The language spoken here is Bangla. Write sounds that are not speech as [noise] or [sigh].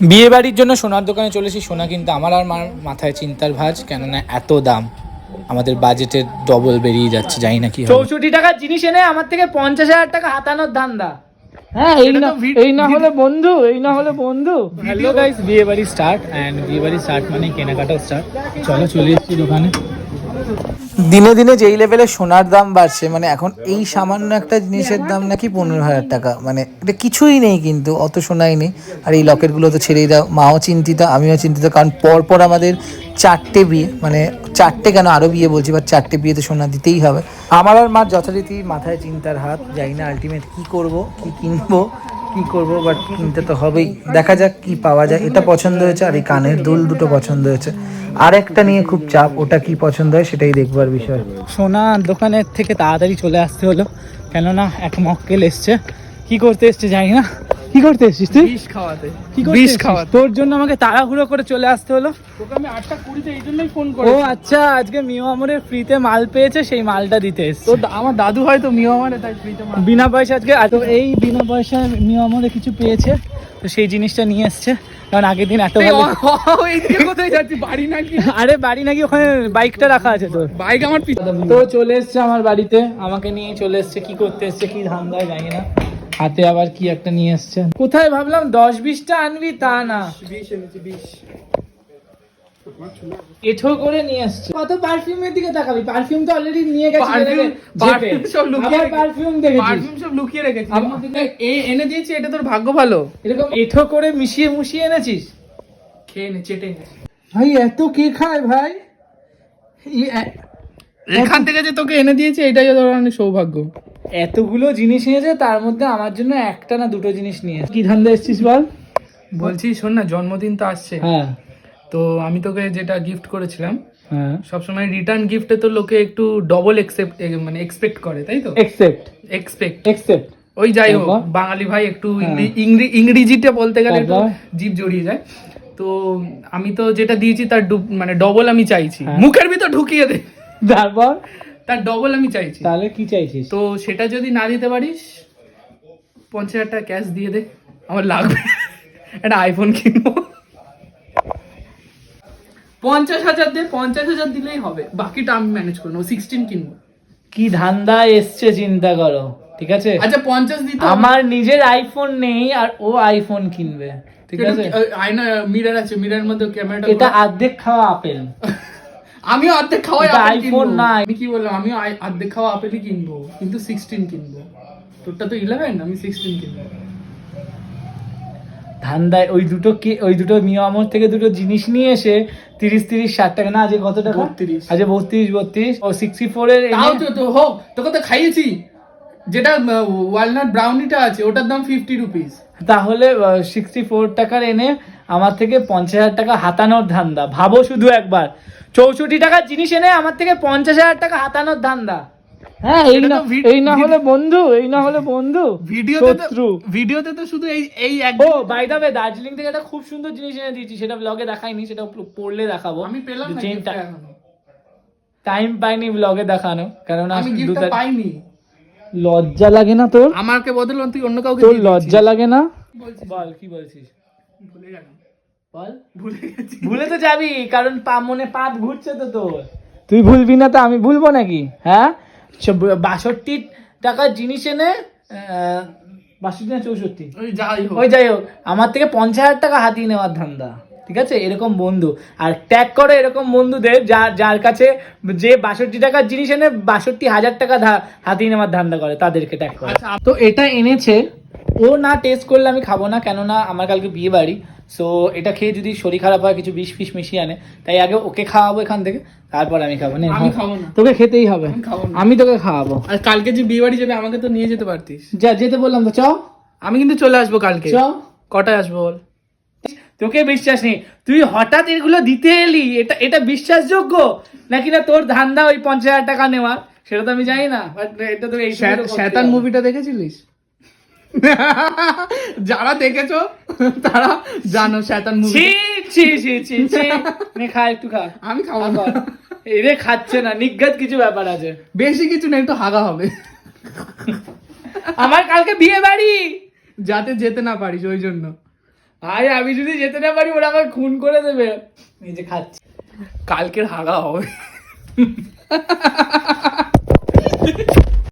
বিয়ে বাড়ির জন্য সোনার দোকানে চলেছি সোনা কিন্তু আমার আর মার মাথায় চিন্তার ভাঁজ কেননা এত দাম। আমাদের বাজেটের ডবল বেরিয়ে যাচ্ছে জানি না কি হবে। চৌষট্টি টাকার জিনিস এনে আমার থেকে পঞ্চাশ হাজার টাকা হাতানোর ধান্দা। হ্যাঁ এই না এই না হলে বন্ধু এই না হলে বন্ধু। হ্যালো গাইস বিয়ে বাড়ি স্টার্ট অ্যান্ড বিয়ে বাড়ি স্টার্ট মানে কেনাকাটাও স্টার্ট চলো চলে এসেছি দোকানে। দিনে দিনে যেই লেভেলে সোনার দাম বাড়ছে মানে এখন এই সামান্য একটা জিনিসের দাম নাকি পনেরো হাজার টাকা। মানে এটা কিছুই নেই কিন্তু, অত সোনাই নেই। আর এই লকেটগুলো তো ছেড়েই দাও। মাও চিন্তিত, আমিও চিন্তিত, কারণ পর পর আমাদের চারটে বিয়ে মানে চারটে কেন আরও বিয়ে বলছি বা চারটে বিয়েতে সোনা দিতেই হবে। আমার আর মার যথারীতি মাথায় চিন্তার হাত, জানি না আলটিমেট কি করব, কি কিনবো। কি করব বাট কিনতে তো হবেই। দেখা যাক কি পাওয়া যায়। এটা পছন্দ হয়েছে আর এই কানের দুল দুটো পছন্দ হয়েছে। আর একটা নিয়ে খুব চাপ, ওটা কি পছন্দ হয় সেটাই দেখবার বিষয়। সোনা দোকানের থেকে তাড়াতাড়ি চলে আসতে হলো, কেননা এক মক্কেল এসছে। কি করতে এসছে জানি না। কি করতে এসছিস তুই? বিষ খাওয়াতে। কি বিষ? খাওয়াতে। তোর জন্য আমাকে তাড়াহুড়ো করে চলে আসতে হলো। তোকে আমি আটটা কুড়িতে এই জন্যই ফোন ও আচ্ছা আজকে মিও আমরের ফ্রিতে মাল পেয়েছে সেই মালটা দিতে এসছে। তো আমার দাদু হয়তো মিও আমারে তাই ফ্রিতে মার বিনা পয়সা আজকে তো এই বিনা পয়সায় মিও আমরে কিছু পেয়েছে তো সেই জিনিসটা নিয়ে এসছে। কারণ আগের দিন এত কোথায় যাচ্ছি? বাড়ি নাকি? আরে বাড়ি নাকি ওখানে বাইকটা রাখা আছে তোর। বাইক আমার তো চলে এসছে আমার বাড়িতে আমাকে নিয়ে চলে এসছে কি করতে এসছে কি ধান্দায় জানি না। হাতে আবার কি একটা নিয়ে এসছে কোথায় ভাবলাম দশ বিশটা আনবি তা না। এঠো করে নিয়ে এসছে। কত পারফিউমের দিকে তাকাবি? পারফিউম তো অলরেডি নিয়ে গেছে perfume সব লুকিয়ে আবার পারফিউম পারফিউম সব লুকিয়ে রেখেছি। এ এনে দিয়েছি এটা তোর ভাগ্য ভালো। এরকম এঠো করে মিশিয়ে মুশিয়ে এনেছিস? খেয়ে নে চেটে নে। ভাই এত কে খায় ভাই? এখান থেকে যে তোকে এনে দিয়েছি এটাই তোর অনেক সৌভাগ্য। এতগুলো জিনিস নিয়েছে তার মধ্যে আমার জন্য একটা না দুটো জিনিস নিয়ে কি ধান্দা এসছিস বল? বলছি শোন না জন্মদিন তো আসছে। হ্যাঁ। তো আমি তোকে যেটা গিফট করেছিলাম হ্যাঁ। সবসময় রিটার্ন গিফটে তো লোকে একটু ডবল এক্সেপ্ট মানে এক্সপেক্ট করে তাই তো? একসেপ্ট এক্সপেক্ট একসেপ্ট ওই যাই হোক বাঙালি ভাই একটু হ্যাঁ। ইংরি- ইংরি- ইংরেজিতে বলতে গেলে একটু? জিভ জড়িয়ে যায়। তো আমি তো যেটা দিয়েছি তার মানে ডবল আমি চাইছি। মুখের ভিতর ঢুকিয়ে দে। তারপর? তার ডবল আমি চাইছি। তাহলে কি চাইছিস? তো সেটা যদি না দিতে পারিস পঞ্চাশ হাজার টাকা ক্যাশ দিয়ে দে। আমার লাগবে। একটা আইফোন কিনবো। পঞ্চাশ হাজার দে পঞ্চাশ হাজার দিলেই হবে। বাকিটা আমি ম্যানেজ করব সিক্সটিন কিনবো। কি ধান্দা এসছে চিন্তা করো। ঠিক আছে? আচ্ছা পঞ্চাশ দিতে আমার নিজের আইফোন নেই আর ও আইফোন কিনবে। ঠিক আছে? আয়না মিরার আছে মিরার মধ্যে ক্যামেরাটা এটা অর্ধেক খাওয়া আপেল। [laughs] আমিও অর্ধেক খাওয়াই এটা আপেল কিনবো। না। আমি কি বললাম? আমিও অর্ধেক খাওয়া আপেলই কিনবো কিন্তু সিক্সটিন কিনবো। তোরটা তো ইলেভেন আমি সিক্সটিন কিনবো। ধান্দায় ওই দুটো কি ওই দুটো আমর থেকে দুটো জিনিস নিয়ে এসে তিরিশ তিরিশ ষাট টাকা না আজকে কত টাকা? 32 আজকে বত্রিশ বত্রিশ। ও সিক্সটি ফোর এর হোক তোকে তো খাইয়েছি। যেটা ওয়ালনাট ব্রাউনিটা আছে ওটার দাম ফিফটি রুপিস তাহলে সিক্সটি ফোর টাকার এনে আমার থেকে পঞ্চাশ হাজার টাকা হাতানোর ধান্দা। ভাবো শুধু একবার। চৌষট্টি টাকার জিনিস এনে আমার থেকে পঞ্চাশ হাজার টাকা হাতানোর ধান্দা। হ্যাঁ এই না এই না হলে বন্ধু এই না হলে বন্ধু। ভিডিওতে শত্রু। ভিডিওতে তো শুধু এই এই এক ও বাই দা ওয়ে দার্জিলিং থেকে একটা খুব সুন্দর জিনিস এনে দিয়েছি। সেটা ব্লগে দেখাইনি সেটা পড়লে দেখাবো। আমি পেলাম না টাইম পাইনি ব্লগে দেখানো কেননা আমি গিফটটা পাইনি। লজ্জা লাগে না তোর? আমাকে বদল তুই অন্য কাউকে তোর লজ্জা লাগে না? বল কি বলছিস? ভুলে গেলাম। বল। ভুলে গেছি। ভুলে তো যাবি কারণ পা মনে পাপ ঘুরছে তো তোর। তুই ভুলবি না তো আমি ভুলবো নাকি? হ্যাঁ? বাষট্টি টাকার জিনিস এনে বাষট্টি না চৌষট্টি? ওই যাই হোক। ওই যাই হোক। আমার থেকে পঞ্চাশ হাজার টাকা হাতিয়ে নেওয়ার ধান্দা। ঠিক আছে? এরকম বন্ধু। আর ট্যাগ করে এরকম বন্ধুদের যার যার কাছে যে বাষট্টি টাকার জিনিস এনে বাষট্টি হাজার টাকা হাতিয়ে নেওয়ার ধান্দা করে তাদেরকে ট্যাগ করে। আচ্ছা, তো এটা এনেছে ও না টেস্ট করলে আমি খাব না কেননা আমার কালকে বিয়ে বাড়ি সো এটা খেয়ে যদি শরীর খারাপ হয় কিছু বিষ ফিস মিশিয়ে আনে তাই আগে ওকে খাওয়াবো এখান থেকে তারপর আমি খাব। নে, আমি খাব। না। তোকে খেতেই হবে। আমি তোকে খাওয়াবো। আর কালকে যে বিয়ে বাড়ি যাবে আমাকে তো নিয়ে যেতে পারতিস। যা যেতে বললাম তো চ। আমি কিন্তু চলে আসব কালকে। চ। কটায় আসব বল? তোকে বিশ্বাস নেই। তুই হঠাৎ এগুলো দিতে এলি এটা এটা বিশ্বাসযোগ্য? নাকি না তোর ধান্দা ওই পঞ্চাশ হাজার টাকা নেওয়া সেটা তো আমি জানি না বাট এটা তো এই শয়তান মুভিটা দেখেছিলিস? যারা দেখেছ তারা জানো শয়তান মুভি ছি ছি ছি ছি নে খা একটু খা। আমি খাব না। এরে খাচ্ছে না নিজ্ঞাত কিছু ব্যাপার আছে। বেশি কিছু নেই একটু হাগা হবে। আমার কালকে বিয়ে বাড়ি। যাতে যেতে না পারিস ওই জন্য। ভাই আমি যদি যেতে না পারি ওরা আমাকে খুন করে দেবে। নিজে খাচ্ছি। কালকের হাগা হবে।